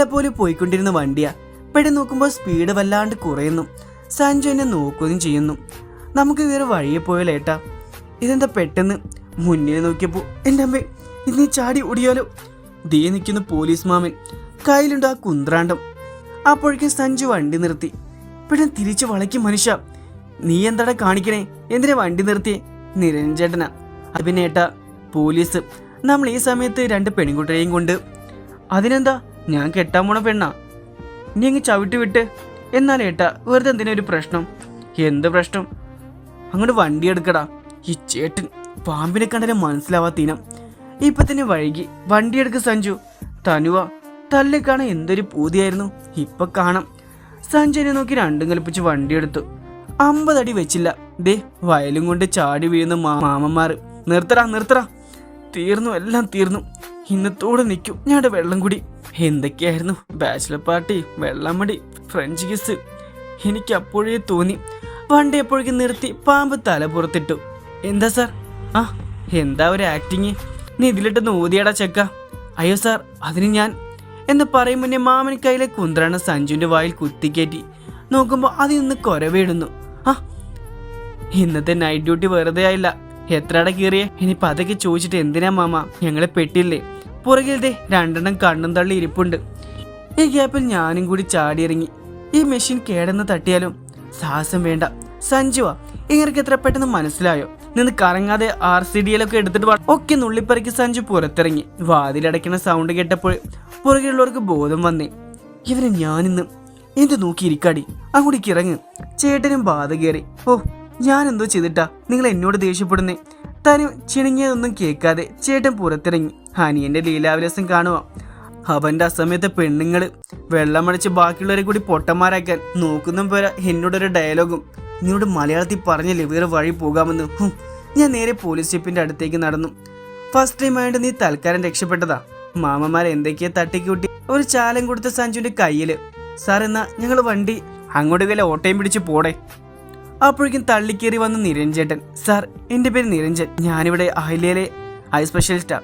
നല്ല പോലെ പോയിക്കൊണ്ടിരുന്ന വണ്ടിയാ. പെട്ടെന്ന് നോക്കുമ്പോൾ സ്പീഡ് വല്ലാണ്ട് കുറയുന്നു. സഞ്ജു എന്നെ നോക്കുകയും ചെയ്യുന്നു. നമുക്ക് വേറെ വഴിയെ പോയാലോ ഏട്ടാ? ഇതെന്താ പെട്ടെന്ന്? മുന്നിൽ നോക്കിയപ്പോൾ എന്റെ അമ്മേ ഇന്നീ ചാടി ഓടിയാലോ? ദേ നിൽക്കുന്ന പോലീസ് മാമൻ. കയ്യിലുണ്ട് ആ കുന്ത്രാണ്ടം. അപ്പോഴേക്കും സഞ്ജു വണ്ടി നിർത്തി. പെട്ടെന്ന് തിരിച്ചു വളയ്ക്കും മനുഷ്യ. നീ എന്താടാ കാണിക്കണേ? എന്തിനാ വണ്ടി നിർത്തിയേ? നിരഞ്ജേട്ടനാ ഏട്ടാ പോലീസ്. നമ്മൾ ഈ സമയത്ത് രണ്ട് പെൺകുട്ടികളെയും കൊണ്ട് അതിനെന്താ ഞാൻ കെട്ടാൻ പോണ പെണ്ണാ. നീ അങ്ങ് ചവിട്ടി വിട്ട്. എന്നാൽ ഏട്ടാ വെറുതെ എന്തിനാ ഒരു പ്രശ്നം? എന്ത് പ്രശ്നം? അങ്ങോട്ട് വണ്ടി എടുക്കടാ. ഈ ചേട്ടൻ പാമ്പിനെ കണ്ടാലും മനസ്സിലാവാത്ത ഇനം ഇപ്പൊ തന്നെ വൈകി വണ്ടി എടുക്ക സഞ്ജു. തനുവ തല്ലെ കാണാൻ എന്തൊരു പൂതിയായിരുന്നു. ഇപ്പൊ കാണാം. സഞ്ജുവിനെ നോക്കി രണ്ടും കൽപ്പിച്ച് വണ്ടി എടുത്തു. അമ്പതടി വെച്ചില്ല. ദേ വയലും കൊണ്ട് ചാടി വീഴുന്ന മാമന്മാർ നിർത്തടാ നിർത്തടാ. തീർന്നു എല്ലാം തീർന്നു. ഇന്നത്തോടെ നിൽക്കും. ഞങ്ങളുടെ വെള്ളം കുടി. എന്തൊക്കെയായിരുന്നു? ബാച്ചിലർ പാർട്ടി വെള്ളമടി ഫ്രഞ്ച് കിസ് എനിക്ക് അപ്പോഴേ തോന്നി. വണ്ടി എപ്പോഴേക്കും നിർത്തി പാമ്പ് തല പുറത്തിട്ടു. എന്താ സാർ ആ എന്താ ഒരു ആക്ടിങ് നീ ഇതിലിട്ടൊന്ന് ഊതിയടാ ചെക്ക. അയ്യോ സാർ അതിന് ഞാൻ. എന്ന് പറയും മുന്നേ മാമൻ കയ്യിലെ കുന്ത്രാണ് സഞ്ജുവിന്റെ വായിൽ കുത്തിക്കയറ്റി നോക്കുമ്പോൾ അതിൽ നിന്ന് കൊരവിടുന്നു ആ ഇന്നത്തെ നൈറ്റ് ഡ്യൂട്ടി വെറുതെ ആയില്ല. എത്രയുടെ കീറിയേ? ഇനിയിപ്പോൾ അതൊക്കെ ചോദിച്ചിട്ട് എന്തിനാ മാമ? ഞങ്ങളെ പെട്ടില്ലേ? പുറകിൽ ദേ രണ്ടെണ്ണം കണ്ണും തള്ളി ഇരിപ്പുണ്ട്. ഈ ഗ്യാപ്പിൽ ഞാനും കൂടി ചാടിയിറങ്ങി. ഈ മെഷീൻ കേടെന്ന് തട്ടിയാലും സാഹസം വേണ്ട. സഞ്ജുവ ഇങ്ങനെ എത്ര പെട്ടെന്ന് മനസ്സിലായോ? നിന്ന് കറങ്ങാതെ ആർ സി ഡി എല്ലൊക്കെ എടുത്തിട്ട് ഒക്കെ നുള്ളിപ്പറിക്ക് സഞ്ജു പുറത്തിറങ്ങി. വാതിലടയ്ക്കുന്ന സൗണ്ട് കേട്ടപ്പോൾ പുറകിലുള്ളവർക്ക് ബോധം വന്നേ. ഇവരെ ഞാനിന്ന് എന്ത് നോക്കിയിരിക്കാടി അങ്ങോട്ടേക്ക് ഇറങ്ങ് ചേട്ടനും ബാധ കയറി. ഓ ഞാൻ എന്തോ ചെയ്തിട്ടാ? നിങ്ങൾ എന്നോട് ദേഷ്യപ്പെടുന്നേ. തനും ചിണുങ്ങിയതൊന്നും കേൾക്കാതെ ചേട്ടൻ പുറത്തിറങ്ങി. ഹനിയന്റെ ലീലാവിലാസം കാണുക. അവന്റെ അസമയത്തെ പെണ്ണുങ്ങൾ വെള്ളമടിച്ച് ബാക്കിയുള്ളവരെ കൂടി പൊട്ടന്മാരാക്കാൻ നോക്കുന്ന പോരാ എന്നോടൊരു ഡയലോഗും. നിന്നോട് മലയാളത്തിൽ പറഞ്ഞല്ലേ വേറെ വഴി പോകാമെന്ന്. ഞാൻ നേരെ പോലീസ് സ്റ്റേപ്പിന്റെ അടുത്തേക്ക് നടന്നു. ഫസ്റ്റ് ടൈം ആയിട്ട് നീ തൽക്കാലം രക്ഷപ്പെട്ടതാ. മാമന്മാർ എന്തൊക്കെയാ തട്ടിക്കൂട്ടി? ഒരു ചാലം കൊടുത്ത സഞ്ജുവിന്റെ കയ്യിൽ. സാർ എന്നാ ഞങ്ങൾ വണ്ടി അങ്ങോട്ട് കയ്യിൽ ഓട്ടയും പിടിച്ച് പോടെ. അപ്പോഴേക്കും തള്ളിക്കേറി വന്ന നിരഞ്ജേട്ടൻ. സാർ എന്റെ പേര് നിരഞ്ജൻ. ഞാനിവിടെ അഹല്യയിലെ ഐ സ്പെഷ്യലിസ്റ്റാ.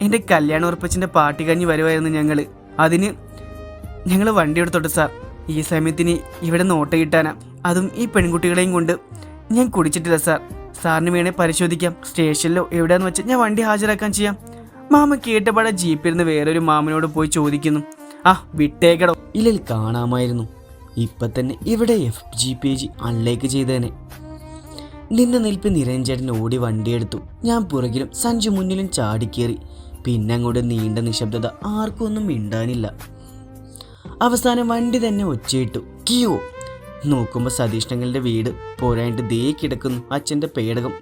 എന്റെ കല്യാണ ഉറപ്പച്ചിന്റെ പാട്ടി കഴിഞ്ഞ് വരുമായിരുന്നു ഞങ്ങൾ അതിന് ഞങ്ങൾ വണ്ടി എടുത്തോട്ടെ സാർ. ഈ സമയത്തിന് ഇവിടെ നോട്ട് കിട്ടാനാ. അതും ഈ പെൺകുട്ടികളെയും കൊണ്ട് ഞാൻ കുടിച്ചിട്ടില്ല സാർ. സാറിന് വേണേ പരിശോധിക്കാം. സ്റ്റേഷനിലോ എവിടെയാന്ന് വെച്ചാൽ ഞാൻ വണ്ടി ഹാജരാക്കാൻ ചെയ്യാം. മാമ കേട്ടപാടെ ജീപ്പിരുന്ന് വേറൊരു മാമനോട് പോയി ചോദിക്കുന്നു. ആ വിട്ടേക്കടോ. ഇല്ലിൽ കാണാമായിരുന്നു. ഇപ്പൊ തന്നെ ഇവിടെ എഫ് ജി പി ജി അൺലേക്ക് ചെയ്തേനെ. നിന്ന നിൽപ്പ് നിരഞ്ജേട്ടൻ ഓടി വണ്ടിയെടുത്തു ഞാൻ പുറകിലും സഞ്ജു മുന്നിലും ചാടിക്കേറി. പിന്നെ അങ്ങോട്ട് നീണ്ട നിശബ്ദത ആർക്കൊന്നും മിണ്ടാനില്ല. അവസാനം വണ്ടി തന്നെ ഒച്ചയിട്ടു കിയോ? നോക്കുമ്പോൾ സതീഷ്ണങ്ങളുടെ വീട് പോരായിട്ട് ദേ കിടക്കുന്നു അച്ഛന്റെ പേടകം.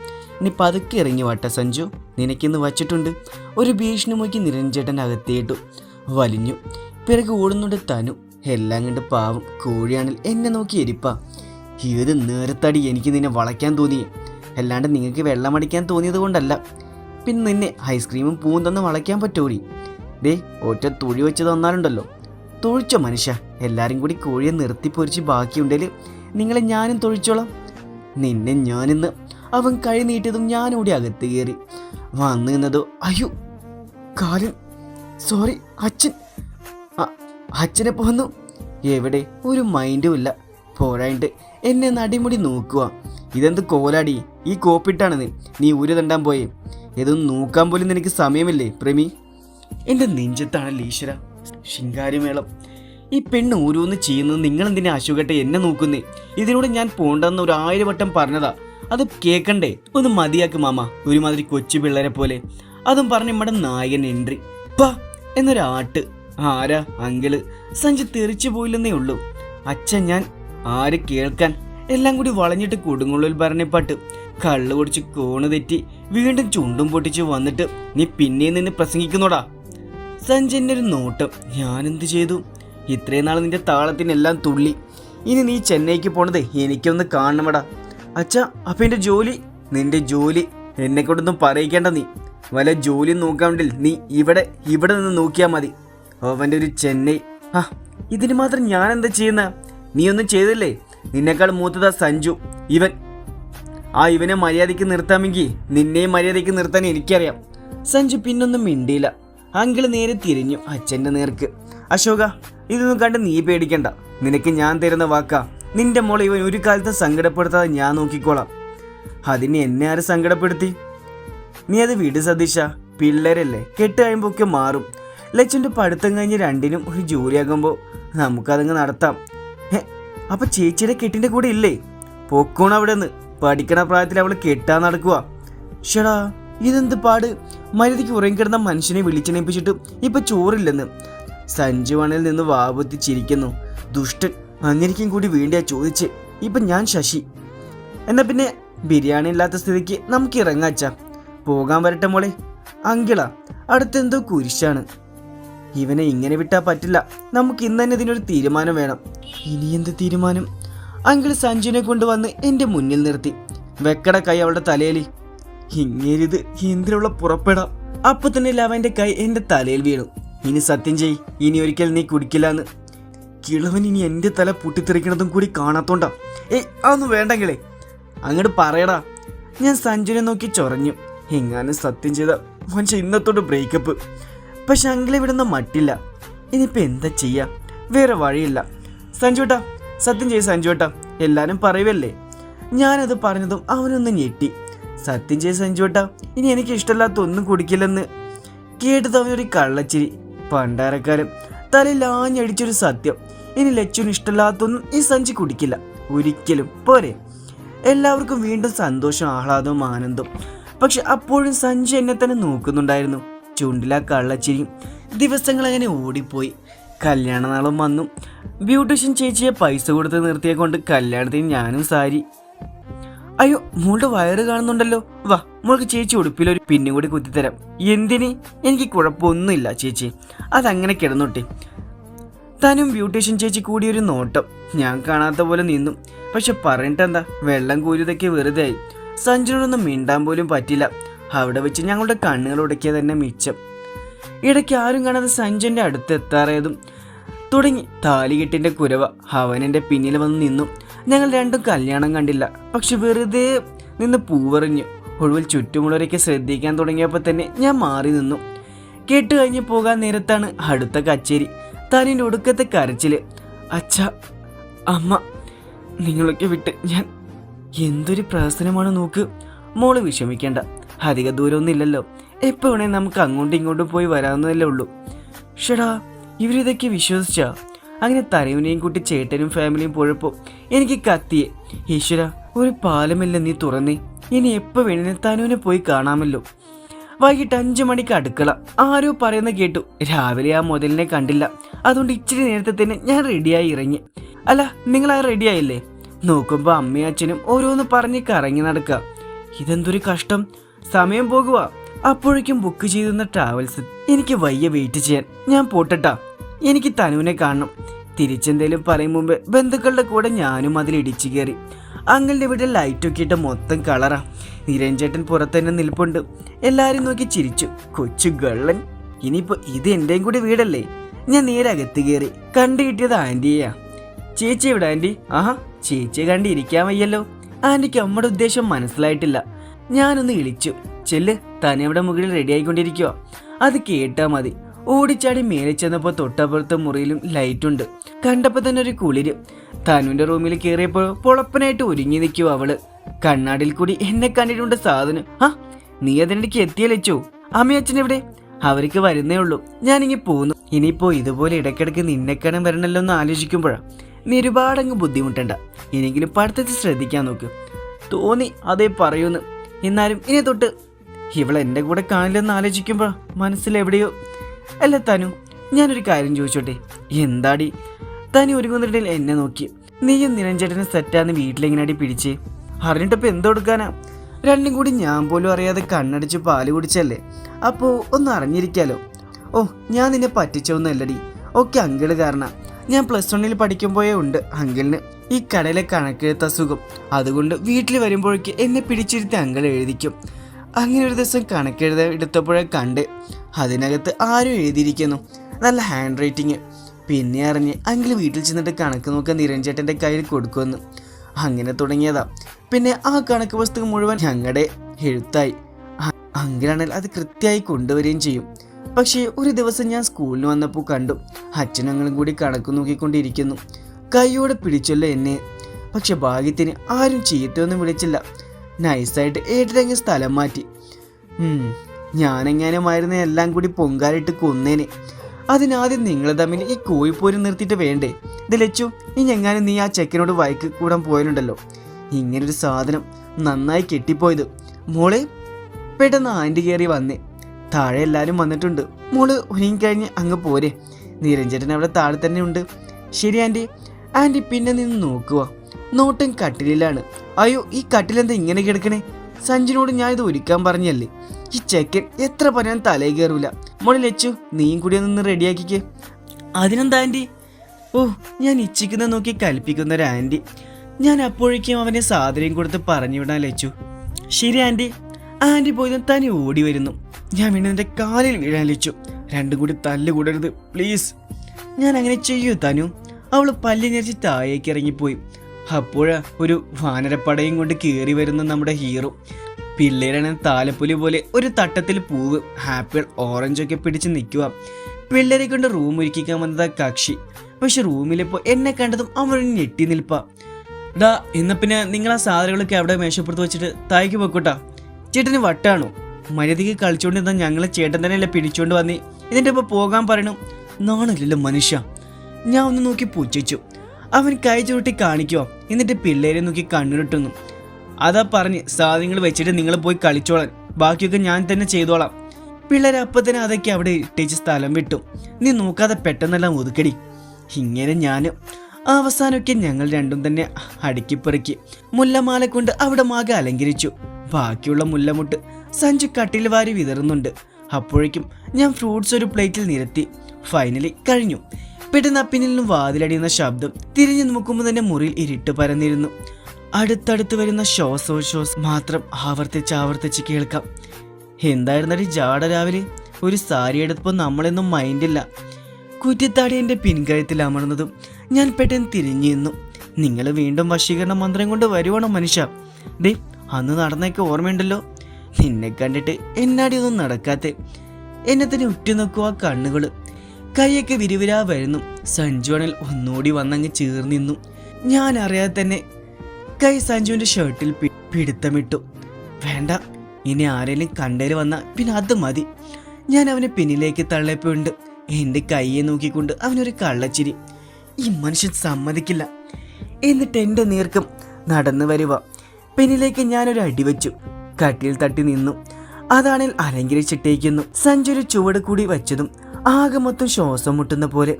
നീ പതുക്കെ ഇറങ്ങി വട്ട സഞ്ജു. നിനക്കിന്ന് വച്ചിട്ടുണ്ട്. ഒരു ഭീഷണി നോക്കി നിരഞ്ജേട്ടൻ അകത്തേട്ടു. വലിഞ്ഞു. പിറകെ ഓടുന്നുണ്ട് തനു. എല്ലാം കണ്ട് പാവം കോഴിയാണിൽ എന്നെ നോക്കി എരിപ്പ. ഏത് നേരത്തടി എനിക്ക് നിന്നെ വളയ്ക്കാൻ തോന്നിയേ? അല്ലാണ്ട് നിങ്ങൾക്ക് വെള്ളമടിക്കാൻ തോന്നിയത് കൊണ്ടല്ല പിന്നെ നിന്നെ ഐസ്ക്രീമും പൂവും തന്ന് വളയ്ക്കാൻ പറ്റൂടി. ദേ ഒറ്റ തുഴി വെച്ച് തന്നാലുണ്ടല്ലോ. തൊഴിച്ചോ മനുഷ്യ എല്ലാരും കൂടി കോഴിയെ നിർത്തി പൊരിച്ച് ബാക്കിയുണ്ടെങ്കിൽ നിങ്ങളെ ഞാനും തൊഴിച്ചോളാം. നിന്നെ ഞാനിന്ന് അവൻ കഴി നീട്ടിയതും ഞാനൂടി അകത്ത് കയറി. വന്നു നിന്നതോ അയ്യോ കാലൻ സോറി അച്ഛൻ. അച്ഛനെ പോന്നു. എവിടെ? ഒരു മൈൻഡും ഇല്ല. പോരായിട്ട് എന്നെ നടിമുടി നോക്കുക ഇതെന്ത് കോലാടി? ഈ കോപ്പിട്ടാണ് നീ ഊര് തണ്ടാൻ പോയേ. ഇതൊന്നും നോക്കാൻ പോലും നിനക്ക് സമയമില്ലേ പ്രേമി? എന്റെ നെഞ്ചത്താണ് ഈശ്വര ശിങ്കാരിമേളം. ഈ പെണ്ണ് ഓരോന്ന് ചെയ്യുന്നത് നിങ്ങൾ എന്തിനാ അശോകട്ടെ എന്നെ നോക്കുന്നേ? ഇതിലൂടെ ഞാൻ പോണ്ടെന്ന് ഒരു ആയിരം വട്ടം പറഞ്ഞതാ. അത് കേക്കണ്ടേ? ഒന്ന് മതിയാക്കും മാമ. ഒരുമാതിരി കൊച്ചു പിള്ളേരെ പോലെ. അതും പറഞ്ഞ് നമ്മുടെ നായകൻ എൻട്രി. പാ എന്നൊരാട്ട്. ആരാ? അങ്കിൾ. സഞ്ജു തെറിച്ചു പോയില്ലെന്നേ ഉള്ളൂ. അച്ഛൻ ഞാൻ ആര് കേൾക്കാൻ എല്ലാം കൂടി വളഞ്ഞിട്ട് കൊടുങ്ങുള്ളിൽ ഭരണിപ്പാട്ട് കള്ളു കുടിച്ച് കോണ് തെറ്റി വീണ്ടും ചുണ്ടും പൊട്ടിച്ച് വന്നിട്ട് നീ പിന്നെയും നിന്ന് പ്രസംഗിക്കുന്നോടാ. സഞ്ജയന്റെ ഒരു നോട്ടം. ഞാനെന്ത് ചെയ്തു? ഇത്രയും നാൾ നിന്റെ താളത്തിനെല്ലാം തുള്ളി. ഇനി നീ ചെന്നൈക്ക് പോണത് എനിക്കൊന്ന് കാണണമടാ. അച്ഛാ അപ്പൊ എന്റെ ജോലി? നിന്റെ ജോലി. എന്നെ കൊണ്ടൊന്നും പറയിക്കേണ്ട നീ. വല്ല ജോലി വേണ്ടി നീ ഇവിടെ ഇവിടെ നിന്ന് നോക്കിയാൽ മതി. അവന്റെ ഒരു ചെന്നൈ. ആ ഇതിന് മാത്രം ഞാൻ എന്താ ചെയ്യുന്ന? നീ ഒന്നും ചെയ്തില്ലേ? നിന്നേക്കാൾ മൂത്തതാ സഞ്ജു. ഇവൻ. ആ ഇവനെ മര്യാദയ്ക്ക് നിർത്താമെങ്കിൽ നിന്നെയും മര്യാദയ്ക്ക് നിർത്താൻ എനിക്കറിയാം. സഞ്ജു പിന്നൊന്നും മിണ്ടിയില്ല. അങ്കിൾ നേരെ തിരിഞ്ഞു അച്ഛന്റെ നേർക്ക്. അശോക ഇതൊന്നും കണ്ട് നീ പേടിക്കണ്ട. നിനക്ക് ഞാൻ തരുന്ന വാക്കാ. നിന്റെ മോളെ ഇവൻ ഒരു കാലത്ത് സങ്കടപ്പെടുത്താതെ ഞാൻ നോക്കിക്കോളാം. അതിന് എന്നെ ആര് സങ്കടപ്പെടുത്തി? നീ അത് വിട് സതീഷ പിള്ളേരല്ലേ കെട്ട് കഴിയുമ്പോഴൊക്കെ മാറും. ലച്ചന്റെ പഠിത്തം കഴിഞ്ഞ് രണ്ടിനും ഒരു ജോലിയാകുമ്പോൾ നമുക്കതങ്ങ് നടത്താം. അപ്പൊ ചേച്ചിയുടെ കെട്ടിന്റെ കൂടെ ഇല്ലേ? പോക്കോണ അവിടെ നിന്ന് പഠിക്കണ പ്രായത്തിൽ അവൾ കെട്ടാൻ നടക്കുക ഷടാ ഇതെന്ത് പാട്? മരുതിക്ക് ഉറങ്ങിക്കിടന്ന മനുഷ്യനെ വിളിച്ചണയിപ്പിച്ചിട്ട് ഇപ്പൊ ചോറില്ലെന്ന്. സഞ്ജുവണിൽ നിന്ന് വാപത്തി ചിരിക്കുന്നു ദുഷ്ടൻ അങ്ങനെയും കൂടി വേണ്ടിയാ ചോദിച്ച്. ഇപ്പൊ ഞാൻ ശശി. എന്നാ പിന്നെ ബിരിയാണി ഇല്ലാത്ത സ്ഥിതിക്ക് നമുക്ക് ഇറങ്ങാച്ച പോകാൻ വരട്ടെ മോളെ. അങ്കിള അടുത്തെന്തോ കുരിശാണ്. ഇവനെ ഇങ്ങനെ വിട്ടാൽ പറ്റില്ല. നമുക്ക് ഇന്ന് തന്നെ ഇതിനൊരു തീരുമാനം വേണം. ഇനി എന്ത് തീരുമാനം? അങ്കിൾ സഞ്ജുവിനെ കൊണ്ടുവന്ന് എന്റെ മുന്നിൽ നിർത്തി. വെക്കട കൈ അവളുടെ തലയിൽ ഇങ്ങേരിത് എന്തിനുള്ള പുറപ്പെടാം? അപ്പൊ തന്നെ ലവന്റെ കൈ എന്റെ തലയിൽ വീണു. ഇനി സത്യം ചെയ് ഇനി ഒരിക്കൽ നീ കുടിക്കില്ലാന്ന്. കിളവൻ ഇനി എന്റെ തല പൊട്ടിത്തെറിക്കണതും കൂടി കാണാത്തോണ്ടാ. ഏയ് അതൊന്നും വേണ്ടെങ്കിലേ അങ്ങോട്ട് പറയടാ. ഞാൻ സഞ്ജുവിനെ നോക്കി ചൊറഞ്ഞു. എങ്ങാനും സത്യം ചെയ്ത മനുഷ്യ ഇന്നത്തോട്ട് ബ്രേക്കപ്പ് പക്ഷെ അങ്കിൾ ഇവിടെ നിന്ന് മട്ടില്ല. ഇനിയിപ്പോൾ എന്താ ചെയ്യുക വേറെ വഴിയില്ല. സഞ്ജുട്ടാ സത്യം ചെയ്യ സഞ്ജുട്ടാ എല്ലാവരും പറയുവല്ലേ? ഞാനത് പറഞ്ഞതും അവനൊന്ന് ഞെട്ടി. സത്യം ചെയ്യ സഞ്ജുട്ടാ ഇനി എനിക്ക് ഇഷ്ടമില്ലാത്ത ഒന്നും കുടിക്കില്ലെന്ന്. കേട്ടത് അവനൊരു കള്ളച്ചിരി. പണ്ടാരക്കാരൻ തലയിൽ ആഞ്ഞടിച്ചൊരു സത്യം. ഇനി ലച്ചുവിന് ഇഷ്ടമില്ലാത്തൊന്നും ഈ സഞ്ചി കുടിക്കില്ല. ഒരിക്കലും. പോരെ? എല്ലാവർക്കും വീണ്ടും സന്തോഷം ആഹ്ലാദവും ആനന്ദവും. പക്ഷെ അപ്പോഴും സഞ്ജു എന്നെ തന്നെ നോക്കുന്നുണ്ടായിരുന്നു. ചുണ്ടില കള്ളച്ചിരി ദിവസങ്ങൾ അങ്ങനെ ഓടിപ്പോയി. കല്യാണനാളും വന്നു. ബ്യൂട്ടീഷ്യൻ ചേച്ചിയെ പൈസ കൊടുത്ത് നിർത്തിയെ കൊണ്ട് കല്യാണത്തിന് ഞാനും സാരി. അയ്യോ മോളുടെ വയറ് കാണുന്നുണ്ടല്ലോ. വാ മോൾക്ക് ചേച്ചി ഉടുപ്പിലൊരു പിന്നും കൂടി കുത്തിത്തരാം. എന്തിന്? എനിക്ക് കുഴപ്പമൊന്നുമില്ല ചേച്ചി. അതങ്ങനെ കിടന്നോട്ടെ. താനും ബ്യൂട്ടീഷ്യൻ ചേച്ചി കൂടിയൊരു നോട്ടം. ഞാൻ കാണാത്ത പോലെ നിന്നു. പക്ഷെ പറഞ്ഞിട്ടെന്താ വെള്ളം കൂരിതൊക്കെ വെറുതെ ആയി സഞ്ജുനോടൊന്നും മിണ്ടാൻ പോലും പറ്റില്ല. അവിടെ വെച്ച് ഞങ്ങളുടെ കണ്ണുകൾ ഉടക്കിയ തന്നെ മിച്ചം. ഇടയ്ക്ക് ആരും കാണാതെ സഞ്ജന്റെ അടുത്ത് എത്താറായതും തുടങ്ങി താലികെട്ടിന്റെ കുരവ അവൻ പിന്നിൽ വന്ന് നിന്നു. ഞങ്ങൾ രണ്ടും കല്യാണം കണ്ടില്ല. പക്ഷെ വെറുതെ നിന്ന് പൂവറിഞ്ഞു. ഒടുവിൽ ചുറ്റുമുള്ളവരൊക്കെ ശ്രദ്ധിക്കാൻ തുടങ്ങിയപ്പോൾ തന്നെ ഞാൻ മാറി നിന്നു. കേട്ട് കഴിഞ്ഞ് പോകാൻ നേരത്താണ് അടുത്ത കച്ചേരി. താനിന്റെ ഒടുക്കത്തെ കരച്ചിൽ. അച്ഛ അമ്മ നിങ്ങളൊക്കെ വിട്ട് ഞാൻ എന്തൊരു പ്രഹസനമാണ് നോക്ക്. മോൾ വിഷമിക്കേണ്ട. അധിക ദൂരമൊന്നുമില്ലല്ലോ. എപ്പോ വേണേ നമുക്ക് അങ്ങോട്ടും ഇങ്ങോട്ടും പോയി വരാവുന്നതല്ലേ ഉള്ളൂ. ഷടാ ഇവരിതൊക്കെ വിശ്വസിച്ചാ? അങ്ങനെ തരവിനെയും കൂട്ടി ചേട്ടനും ഫാമിലിയും പോയപ്പോൾ എനിക്ക് കത്തിയെ. ഈശ്വര ഒരു പാലമില്ല നീ തുറന്നേ? ഇനി എപ്പോൾ വേണേ തനുവിനെ പോയി കാണാമല്ലോ. വൈകിട്ട് അഞ്ചു മണിക്ക് അടുക്കള. ആരോ പറയുന്ന കേട്ടു. രാവിലെ ആ മുതലിനെ കണ്ടില്ല. അതുകൊണ്ട് ഇച്ചിരി നേരത്തെ തന്നെ ഞാൻ റെഡിയായി ഇറങ്ങി. അല്ല നിങ്ങൾ ആ റെഡിയായില്ലേ? നോക്കുമ്പോൾ അമ്മയും അച്ഛനും ഓരോന്ന് പറഞ്ഞ് കറങ്ങി നടക്കുക ഇതെന്തൊരു കഷ്ടം. സമയം പോകുക അപ്പോഴേക്കും ബുക്ക് ചെയ്തിരുന്ന ട്രാവൽസ് എനിക്ക് വയ്യ വെയിറ്റ് ചെയ്യാൻ. ഞാൻ പോട്ടട്ടാ. എനിക്ക് തനുവിനെ കാണണം. തിരിച്ചെന്തേലും പറയും മുമ്പ് ബന്ധുക്കളുടെ കൂടെ ഞാനും അതിൽ ഇടിച്ചു കയറി. അങ്ങളുടെ വീട്ടിൽ ലൈറ്റൊക്കെ ഇട്ട് മൊത്തം കളറാ നിരഞ്ജേട്ടൻ പുറത്തന്നെ നിൽപ്പുണ്ട്. എല്ലാരും നോക്കി ചിരിച്ചു. കൊച്ചു ഗള്ളൻ. ഇനിയിപ്പോ ഇത് എന്റെയും കൂടി വീടല്ലേ? ഞാൻ നേരെ അകത്ത് കയറി. കണ്ടു കിട്ടിയത് ആന്റിയെയാ. ചേച്ചി എവിടെ ആന്റി? ആഹാ ചേച്ചിയെ കണ്ടിരിക്കാൻ വയ്യല്ലോ. ആന്റിക്ക് അമ്മയുടെ ഉദ്ദേശം മനസ്സിലായിട്ടില്ല. ഞാനൊന്ന് ഇളിച്ചു. ചെല്ല് തനിയവിടെ മുകളിൽ റെഡി ആയിക്കൊണ്ടിരിക്കുവോ. അത് കേട്ടാ മതി. ഓടിച്ചാടി മേലെ ചെന്നപ്പോൾ തൊട്ടപ്പുറത്തെ മുറിയിലും ലൈറ്റുണ്ട് കണ്ടപ്പോൾ തന്നെ ഒരു കുളിര്. തനുവിന്റെ റൂമിൽ കേറിയപ്പോൾ പൊളപ്പനായിട്ട് ഒരുങ്ങി നിൽക്കുവോ അവൾ. കണ്ണാടിയിൽ കൂടി എന്നെ കണ്ടിട്ടുണ്ട് സാധനം. ആ നീ അതിനിടയ്ക്ക് എത്തിയല്ലോ അമ്മയച്ഛൻ എവിടെ? അവർക്ക് വരുന്നേ ഉള്ളൂ. ഞാനിങ്ങി പോന്നു. ഇനിയിപ്പോ ഇതുപോലെ ഇടയ്ക്കിടയ്ക്ക് നിന്നെക്കണം വരണല്ലോ എന്ന് ആലോചിക്കുമ്പോഴാണ് നീ ഒരുപാടങ്ങ് ബുദ്ധിമുട്ടണ്ട. ഇനിയെങ്കിലും പഠിത്തത്തിൽ ശ്രദ്ധിക്കാൻ നോക്ക്. തോന്നി അതേ പറയൂന്ന്. എന്നാലും ഇനി തൊട്ട് ഇവൾ എന്റെ കൂടെ കാണില്ലെന്ന് ആലോചിക്കുമ്പോൾ മനസ്സിലെവിടെയോ അല്ല തനു ഞാനൊരു കാര്യം ചോദിച്ചോട്ടെ? എന്താടി? തനി ഒരുങ്ങുന്നിടയിൽ എന്നെ നോക്കി. നീയും നിരഞ്ജേട്ടനെ സെറ്റാന്ന് വീട്ടിലെങ്ങനെയാടി പിടിച്ച്? അറിഞ്ഞിട്ടപ്പോൾ എന്തോ കൊടുക്കാനാ രണ്ടും കൂടി ഞാൻ പോലും അറിയാതെ കണ്ണടിച്ച് പാൽ കുടിച്ചല്ലേ? അപ്പോൾ ഒന്ന് അറിഞ്ഞിരിക്കാലോ. ഓ ഞാൻ നിന്നെ പറ്റിച്ചൊന്നല്ലടി ഓക്കെ അങ്കിൾ കാരണം ഞാൻ പ്ലസ് വണ്ണിൽ പഠിക്കുമ്പോഴേ ഉണ്ട്. അങ്കിളിന് ഈ കടയിലെ കണക്കെഴുത്ത അസുഖം അതുകൊണ്ട് വീട്ടിൽ വരുമ്പോഴേക്ക് എന്നെ പിടിച്ചിരുത്തി അങ്കിൾ എഴുതിക്കും. അങ്ങനെ ഒരു ദിവസം കണക്കെഴുത എടുത്തപ്പോഴേ കണ്ട് അതിനകത്ത് ആരും എഴുതിയിരിക്കുന്നു. നല്ല ഹാൻഡ് റൈറ്റിങ് പിന്നെ അറിഞ്ഞ് അങ്കിൾ വീട്ടിൽ ചെന്നിട്ട് കണക്ക് നോക്കാൻ നിരഞ്ജേട്ടന്റെ കയ്യിൽ കൊടുക്കുമെന്ന്. അങ്ങനെ തുടങ്ങിയതാ. പിന്നെ ആ കണക്ക് പുസ്തകം മുഴുവൻ ഞങ്ങളുടെ എഴുത്തായി. അങ്കിളാണെങ്കിൽ അത് കൃത്യമായി കൊണ്ടുവരികയും ചെയ്യും. പക്ഷേ ഒരു ദിവസം ഞാൻ സ്കൂളിൽ വന്നപ്പോൾ കണ്ടു. അച്ഛനങ്ങളും കൂടി കണക്ക് നോക്കിക്കൊണ്ടിരിക്കുന്നു. കൈയോടെ പിടിച്ചല്ലോ എന്നെ. പക്ഷെ ഭാഗ്യത്തിന് ആരും ചീത്തയൊന്നും വിളിച്ചില്ല. നൈസായിട്ട് ഏട്ടരങ്ങ് സ്ഥലം മാറ്റി. ഞാനെങ്ങാനുമായിരുന്ന എല്ലാം കൂടി പൊങ്കാലിട്ട് കൊന്നേനെ. അതിനാദ്യം നിങ്ങൾ തമ്മിൽ ഈ കോഴിപ്പോരും നിർത്തിയിട്ട് വേണ്ടേ? ഇത് ലച്ചു ഇനി എങ്ങാനും നീ ആ ചെക്കനോട് വൈക്ക് കൂടാൻ പോയാലുണ്ടല്ലോ ഇങ്ങനൊരു സാധനം നന്നായി കെട്ടിപ്പോയത്. മോളെ പെട്ടെന്ന് ആന്റി കയറി വന്നേ. താഴെ എല്ലാവരും വന്നിട്ടുണ്ട്. മോൾ ഒരുങ്ങിക്കഴിഞ്ഞ് അങ്ങ് പോരെ. നിരഞ്ജനൻ അവിടെ താഴെ തന്നെ ഉണ്ട്. ശരി ആന്റി ആന്റി പിന്നെ നിന്ന് നോക്കുക നോട്ടം കട്ടിലിലാണ്. അയ്യോ ഈ കട്ടിലെന്താ ഇങ്ങനെ കിടക്കണേ? സഞ്ജിനോട് ഞാൻ ഇത് ഒരുക്കാൻ പറഞ്ഞല്ലേ? ഈ ചെക്കൻ എത്ര പറഞ്ഞാൽ തലയിൽ കയറൂല. മോളെ ലച്ചു നീയും കൂടി ഒന്ന് റെഡിയാക്കിക്കേ. അതിനെന്താ ആന്റി ഓ ഞാൻ ഇച്ഛിക്കുന്ന നോക്കി കൽപ്പിക്കുന്ന ഒരു ആന്റി ഞാൻ അപ്പോഴേക്കും അവനെ സാധനം കൊടുത്ത് പറഞ്ഞു വിടാൻ ലച്ചു. ശരി ആന്റി ആന്റി പോയതും തന്നെ ഓടി വരുന്നു. ഞാൻ വീണ്ടും എന്റെ കാലിൽ വീഴാൻ ലച്ചു രണ്ടും കൂടി തല്ല് കൂടരുത് പ്ലീസ് ഞാൻ അങ്ങനെ ചെയ്യൂ തനു. അവൾ പല്ല് ഞെരിച്ച് താഴേക്ക് ഇറങ്ങിപ്പോയി. അപ്പോഴാ ഒരു വാനരപ്പടയും കൊണ്ട് കയറി വരുന്ന നമ്മുടെ ഹീറോ. പിള്ളേരാണ് താലപ്പൊലി പോലെ ഒരു തട്ടത്തിൽ പൂവ് ആപ്പിൾ ഓറഞ്ചൊക്കെ പിടിച്ച് നിൽക്കുക. പിള്ളേരെ കൊണ്ട് റൂം ഒരുക്കിക്കാൻ വന്നതാ കക്ഷി. പക്ഷെ റൂമിലിപ്പോൾ എന്നെ കണ്ടതും അവൻ ഞെട്ടി നിൽപ്പ. ഡാ ഇന്ന പിന്നെ നിങ്ങൾ ആ സാധനങ്ങളൊക്കെ അവിടെ മേശപ്പുറത്ത് വെച്ചിട്ട് തായ്ക്ക് വെക്കൂട്ടാ ചേട്ടന് വട്ടാണോ? മര്യാദയ്ക്ക് കളിച്ചുകൊണ്ടിരുന്ന ഞങ്ങളെ ചേട്ടൻ തന്നെയല്ലേ പിടിച്ചുകൊണ്ട് വന്നി. ഇതിന്റെ ഇപ്പോൾ പോകാൻ പറയണു നാണില്ലല്ലോ മനുഷ്യ ഞാൻ ഒന്ന് നോക്കി പുച്ഛിച്ചു അവൻ കൈ ചുരുട്ടി കാണിക്കുവോ? എന്നിട്ട് പിള്ളേരെ നോക്കി കണ്ണുരുട്ടുന്നു. അതാ പറഞ്ഞ് സാധനങ്ങൾ വെച്ചിട്ട് നിങ്ങൾ പോയി കളിച്ചോളാൻ. ബാക്കിയൊക്കെ ഞാൻ തന്നെ ചെയ്തോളാം. പിള്ളേരെ അപ്പം തന്നെ അതൊക്കെ അവിടെ ഇട്ടേച്ച് സ്ഥലം വിട്ടു. നീ നോക്കാതെ പെട്ടെന്നെല്ലാം ഒതുക്കടി. ഇങ്ങനെ ഞാനും. അവസാനമൊക്കെ ഞങ്ങൾ രണ്ടും തന്നെ അടുക്കിപ്പെറുക്കി. മുല്ലമാല കൊണ്ട് അവിടെ മാകെ അലങ്കരിച്ചു. ബാക്കിയുള്ള മുല്ലമുട്ട് സഞ്ജു കട്ടിൽ വാരി വിതറുന്നുണ്ട്. അപ്പോഴേക്കും ഞാൻ ഫ്രൂട്ട്സ് ഒരു പ്ലേറ്റിൽ നിരത്തി. ഫൈനലി കഴിഞ്ഞു. പെട്ടെന്ന് പിന്നിൽ നിന്നും വാതിലടിയുന്ന ശബ്ദം തിരിഞ്ഞു നോക്കുമ്പോൾ തന്നെ മുറിയിൽ ഇരുട്ട് പരന്നിരുന്നു. അടുത്തടുത്ത് വരുന്ന ഷോസ് മാത്രം ആവർത്തിച്ച് ആവർത്തിച്ച് കേൾക്കാം. എന്തായിരുന്നടി ജാട രാവിലെ? ഒരു സാരി എടുത്തപ്പോൾ നമ്മളെന്നും മൈൻഡില്ല കുറ്റിത്താടി എന്റെ പിൻകഴുത്തിൽ അമർന്നതും ഞാൻ പെട്ടെന്ന് തിരിഞ്ഞു നിന്നു. നിങ്ങൾ വീണ്ടും വശീകരണ മന്ത്രം കൊണ്ട് വരുവാണോ മനുഷ്യ? ദേ അന്ന് നടന്നൊക്കെ ഓർമ്മയുണ്ടല്ലോ. നിന്നെ കണ്ടിട്ട് എന്നാടിയൊന്നും നടക്കാത്ത? എന്നെ തന്നെ ഉറ്റുനോക്കുക ആ കണ്ണുകൾ കൈയൊക്കെ വിരിവിരാ വരുന്നു. സഞ്ജുവണിൽ ഒന്നുകൂടി വന്നങ്ങ് ചേർന്നിന്നു ഞാൻ അറിയാതെ തന്നെ കൈ സഞ്ജുവിന്റെ ഷർട്ടിൽ പിടുത്തമിട്ടു. വേണ്ട ഇനി ആരെങ്കിലും കണ്ടേൽ വന്നാൽ പിന്നെ അത് മതി. ഞാൻ അവനെ പിന്നിലേക്ക് തള്ളയപ്പോണ്ട് എന്റെ കൈയെ നോക്കിക്കൊണ്ട് അവനൊരു കള്ളച്ചിരി. ഈ മനുഷ്യൻ സമ്മതിക്കില്ല. എന്നിട്ട് എന്റെ നീർക്കം നടന്നു വരുക പിന്നിലേക്ക് ഞാനൊരു അടി കട്ടിൽ തട്ടി നിന്നു. അതാണിൽ അലങ്കരിച്ചിട്ടേക്കുന്നു. സഞ്ജൊരു ചുവട് കൂടി വച്ചതും ആകെ മൊത്തം ശ്വാസം മുട്ടുന്ന പോലെ.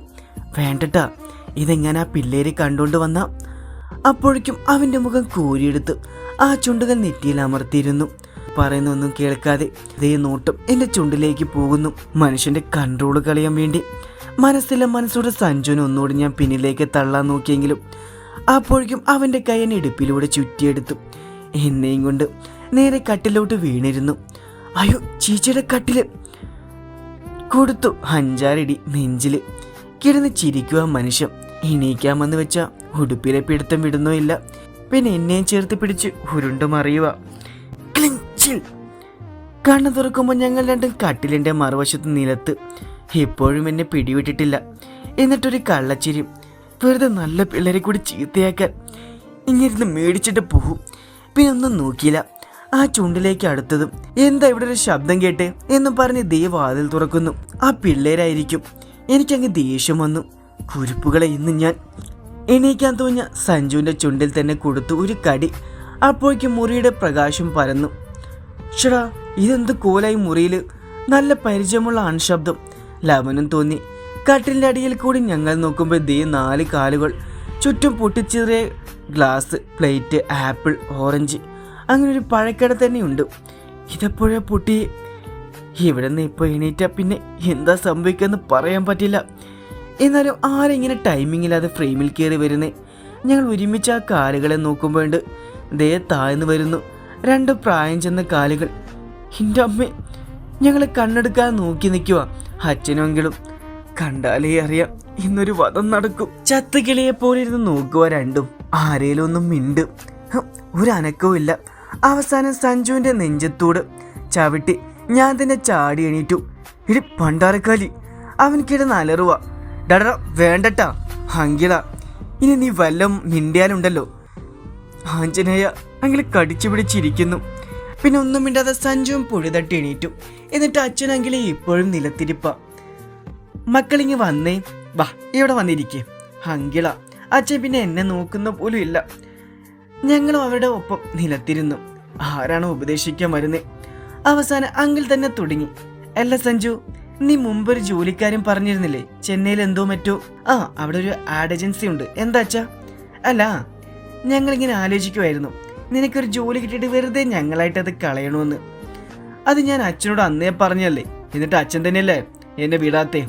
വേണ്ടട്ടാ ഇതെങ്ങനെ ആ പിള്ളേരെ കണ്ടുകൊണ്ട് വന്ന? അപ്പോഴേക്കും അവന്റെ മുഖം കോരിയെടുത്ത് ആ ചുണ്ടുകൾ നെറ്റിയിൽ അമർത്തിയിരുന്നു. പറയുന്നൊന്നും കേൾക്കാതെ ഇതേ നോട്ടം എന്റെ ചുണ്ടിലേക്ക് പോകുന്നു. മനുഷ്യന്റെ കൺട്രോൾ കളയാൻ വേണ്ടി. മനസ്സിലെ മനസ്സോടെ സഞ്ജുവിനെ ഒന്നുകൂടി ഞാൻ പിന്നിലേക്ക് തള്ളാൻ നോക്കിയെങ്കിലും അപ്പോഴേക്കും അവന്റെ കൈ എന്നെ ഇടുപ്പിലൂടെ ചുറ്റിയെടുത്തു. എന്നെയും കൊണ്ട് നേരെ കട്ടിലോട്ട് വീണിരുന്നു. അയ്യോ ചീച്ചയുടെ കട്ടിൽ. കൊടുത്തു അഞ്ചാറിടി നെഞ്ചിൽ. കിടന്ന് ചിരിക്കുക മനുഷ്യൻ. എണീക്കാമെന്ന് വെച്ച ഉടുപ്പിലെ പിടുത്തം വിടുന്നോ ഇല്ല. പിന്നെ എന്നെയും ചേർത്ത് പിടിച്ച് ഉരുണ്ടു മറിയുക കണ്ണു തുറക്കുമ്പോൾ ഞങ്ങൾ രണ്ടും കട്ടിലിന്റെ മറുവശത്ത് നിലത്ത്. ഇപ്പോഴും എന്നെ പിടിവിട്ടിട്ടില്ല. എന്നിട്ടൊരു കള്ളച്ചിരി. വെറുതെ നല്ല പിള്ളേരെ കൂടി ചീത്തയാക്കാൻ. ഇങ്ങനെ മേടിച്ചിട്ട് പോകും പിന്നെ ഒന്നും നോക്കിയില്ല. ആ ചുണ്ടിലേക്ക് അടുത്തതും എന്താ ഇവിടെ ഒരു ശബ്ദം കേട്ട്? എന്നും പറഞ്ഞ് ദേ വാതിൽ തുറക്കുന്നു. ആ പിള്ളേരായിരിക്കും. എനിക്കങ്ങ് ദേഷ്യം വന്നു. കുരുപ്പുകളെ ഇന്ന് ഞാൻ എണീക്കാൻ തോന്നിയ സഞ്ജുവിന്റെ ചുണ്ടിൽ തന്നെ കൊടുത്തു ഒരു കടി. അപ്പോഴേക്കും മുറിയുടെ പ്രകാശം പരന്നു. ഷടാ ഇതെന്ത് കോലായി മുറിയിൽ നല്ല പരിചയമുള്ള അൺശബ്ദം ലവനും തോന്നി. കട്ടിലിന്റെ അടിയിൽ കൂടി ഞങ്ങൾ നോക്കുമ്പോൾ ദേ നാല് കാലുകൾ. ചുറ്റും പൊട്ടിച്ചെറിയ ഗ്ലാസ് പ്ലേറ്റ് ആപ്പിൾ ഓറഞ്ച്. അങ്ങനെ ഒരു പഴക്കട തന്നെയുണ്ട്. ഇതെപ്പോഴാ പൊട്ടി? ഇവിടെ നിന്ന് ഇപ്പോൾ എണീറ്റ പിന്നെ എന്താ സംഭവിക്കാന്ന് പറയാൻ പറ്റില്ല. എന്നാലും ആരെങ്ങനെ ടൈമിങ്ങില്ലാതെ ഫ്രെയിമിൽ കയറി വരുന്നേ? ഞങ്ങൾ ഒരുമിച്ച് ആ കാലുകളെ നോക്കുമ്പോണ്ട് ദേ താഴ്ന്നു വരുന്നു. രണ്ട് പ്രായം ചെന്ന കാലുകൾ. എന്റെ അമ്മ ഞങ്ങളെ കണ്ണെടുക്കാൻ നോക്കി നിൽക്കുക അച്ഛനെങ്കിലും. കണ്ടാലേ അറിയാം ഇന്നൊരു വധം നടക്കും. ചത്തുകിളിയെ പോലെ ഇരുന്ന് നോക്കുക രണ്ടും. ആരേലും ഒന്നും മിണ്ടും. ഒരു ഇല്ല അവസാനം സഞ്ജുവിന്റെ നെഞ്ചത്തോട് ചവിട്ടി ഞാൻ തന്നെ ചാടി എണീറ്റു. ഇടി പണ്ടാരക്കാലി. അവൻക്കിടെ നലറുവ ഡടറ വേണ്ടട്ടാ. ഹങ്കിള ഇനി നീ വല്ലം മിണ്ടിയാലുണ്ടല്ലോ. ആഞ്ജനേയ അങ്ങനെ കടിച്ചു പിടിച്ചിരിക്കുന്നു. പിന്നെ ഒന്നും മിണ്ടാതെ സഞ്ജുവും പുഴി തട്ടി എണീറ്റു. എന്നിട്ട് അച്ഛനെങ്കിലെ ഇപ്പോഴും നിലത്തിരിപ്പ. മക്കളിങ്ങി വന്നേ. വാ ഇവിടെ വന്നിരിക്കേ. ഹങ്കിള അച്ഛൻ പിന്നെ എന്നെ നോക്കുന്ന പോലും ഇല്ല. ഞങ്ങളും അവരുടെ ഒപ്പം നിലത്തിരുന്നു. ആരാണ് ഉപദേശിക്കാൻ വരുന്നത് അവസാനം അങ്കിൾ തന്നെ തുടങ്ങി. അല്ല സഞ്ജു നീ മുമ്പൊരു ജോലിക്കാരൻ പറഞ്ഞിരുന്നില്ലേ? ചെന്നൈയിൽ എന്തോ മറ്റോ? ആ അവിടെ ഒരു ആഡ് ഏജൻസി ഉണ്ട്. എന്താ അച്ഛാ? അല്ല ഞങ്ങളിങ്ങനെ ആലോചിക്കുമായിരുന്നു നിനക്കൊരു ജോലി കിട്ടിയിട്ട് വെറുതെ ഞങ്ങളായിട്ട് അത് കളയണമെന്ന് അത് ഞാൻ അച്ഛനോട് അന്നേ പറഞ്ഞല്ലേ? എന്നിട്ട് അച്ഛൻ തന്നെയല്ലേ എന്നെ വിടാത്തേ?